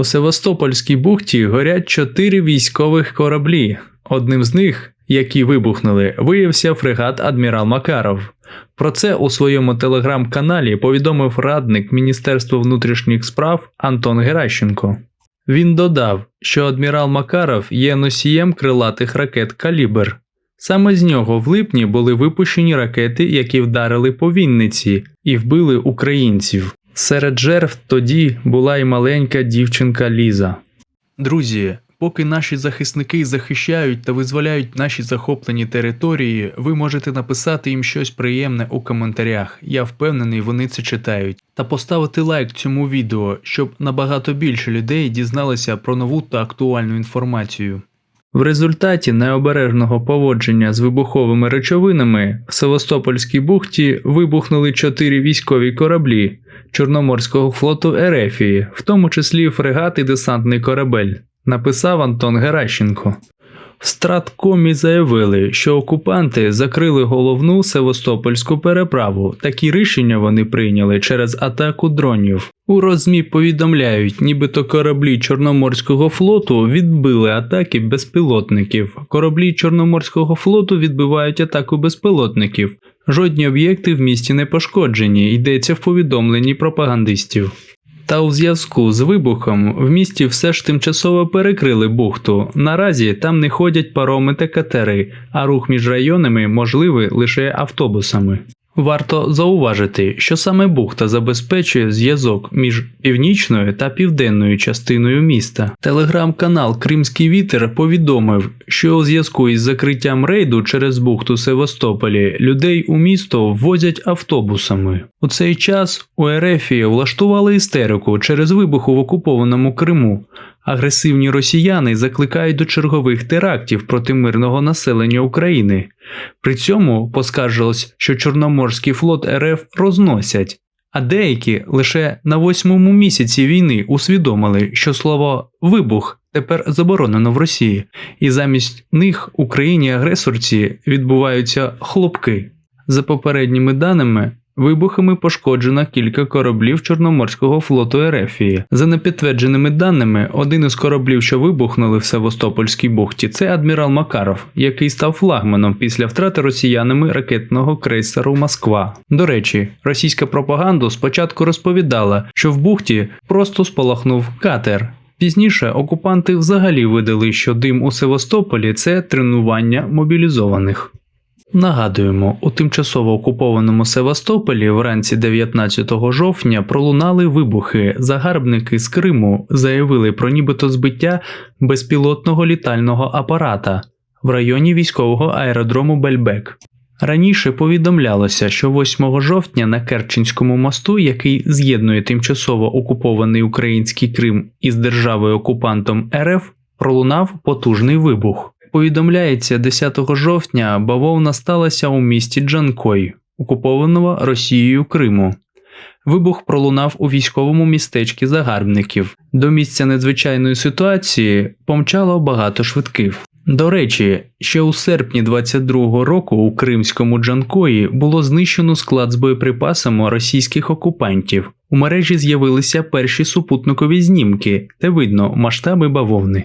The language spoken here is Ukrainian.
У Севастопольській бухті горять чотири військових кораблі. Одним з них, які вибухнули, виявився фрегат Адмірал Макаров. Про це у своєму телеграм-каналі повідомив радник Міністерства внутрішніх справ Антон Геращенко. Він додав, що адмірал Макаров є носієм крилатих ракет Калібр. Саме з нього в липні були випущені ракети, які вдарили по Вінниці і вбили українців. Серед жертв тоді була й маленька дівчинка Ліза. Друзі, поки наші захисники захищають та визволяють наші захоплені території, ви можете написати їм щось приємне у коментарях. Я впевнений, вони це читають. Та поставити лайк цьому відео, щоб набагато більше людей дізналися про нову та актуальну інформацію. В результаті необережного поводження з вибуховими речовинами в Севастопольській бухті вибухнули чотири військові кораблі Чорноморського флоту Ерефії, в тому числі фрегат і десантний корабель, написав Антон Геращенко. В Страткомі заявили, що окупанти закрили головну Севастопольську переправу. Такі рішення вони прийняли через атаку дронів. У розмі повідомляють, нібито кораблі Чорноморського флоту відбили атаки безпілотників. Кораблі Чорноморського флоту відбивають атаку безпілотників. Жодні об'єкти в місті не пошкоджені, йдеться в повідомленні пропагандистів. Та у зв'язку з вибухом в місті все ж тимчасово перекрили бухту. Наразі там не ходять пароми та катери, а рух між районами можливий лише автобусами. Варто зауважити, що саме бухта забезпечує зв'язок між північною та південною частиною міста. Телеграм-канал Кримський вітер повідомив, що у зв'язку із закриттям рейду через бухту Севастополі людей у місто ввозять автобусами. У цей час у Ерефії влаштували істерику через вибух в окупованому Криму. Агресивні росіяни закликають до чергових терактів проти мирного населення України. При цьому поскаржилось, що Чорноморський флот РФ розносять, а деякі лише на восьмому місяці війни усвідомили, що слово вибух тепер заборонено в Росії, і замість них у країні-агресорці відбуваються хлопки. За попередніми даними. Вибухами пошкоджено кілька кораблів Чорноморського флоту Ерефії. За непідтвердженими даними, один із кораблів, що вибухнули в Севастопольській бухті, це адмірал Макаров, який став флагманом після втрати росіянами ракетного крейсеру Москва. До речі, російська пропаганда спочатку розповідала, що в бухті просто спалахнув катер. Пізніше окупанти взагалі видали, що дим у Севастополі це тренування мобілізованих. Нагадуємо, у тимчасово окупованому Севастополі вранці 19 жовтня пролунали вибухи. Загарбники з Криму заявили про нібито збиття безпілотного літального апарата в районі військового аеродрому Бельбек. Раніше повідомлялося, що 8 жовтня на Керченському мосту, який з'єднує тимчасово окупований український Крим із державою окупантом РФ, пролунав потужний вибух. Повідомляється, 10 жовтня бавовна сталася у місті Джанкой, окупованого Росією Криму. Вибух пролунав у військовому містечці загарбників. До місця надзвичайної ситуації помчало багато швидких. До речі, ще у серпні 22-го року у Кримському Джанкої було знищено склад з боєприпасами російських окупантів. У мережі з'явилися перші супутникові знімки, де видно масштаби бавовни.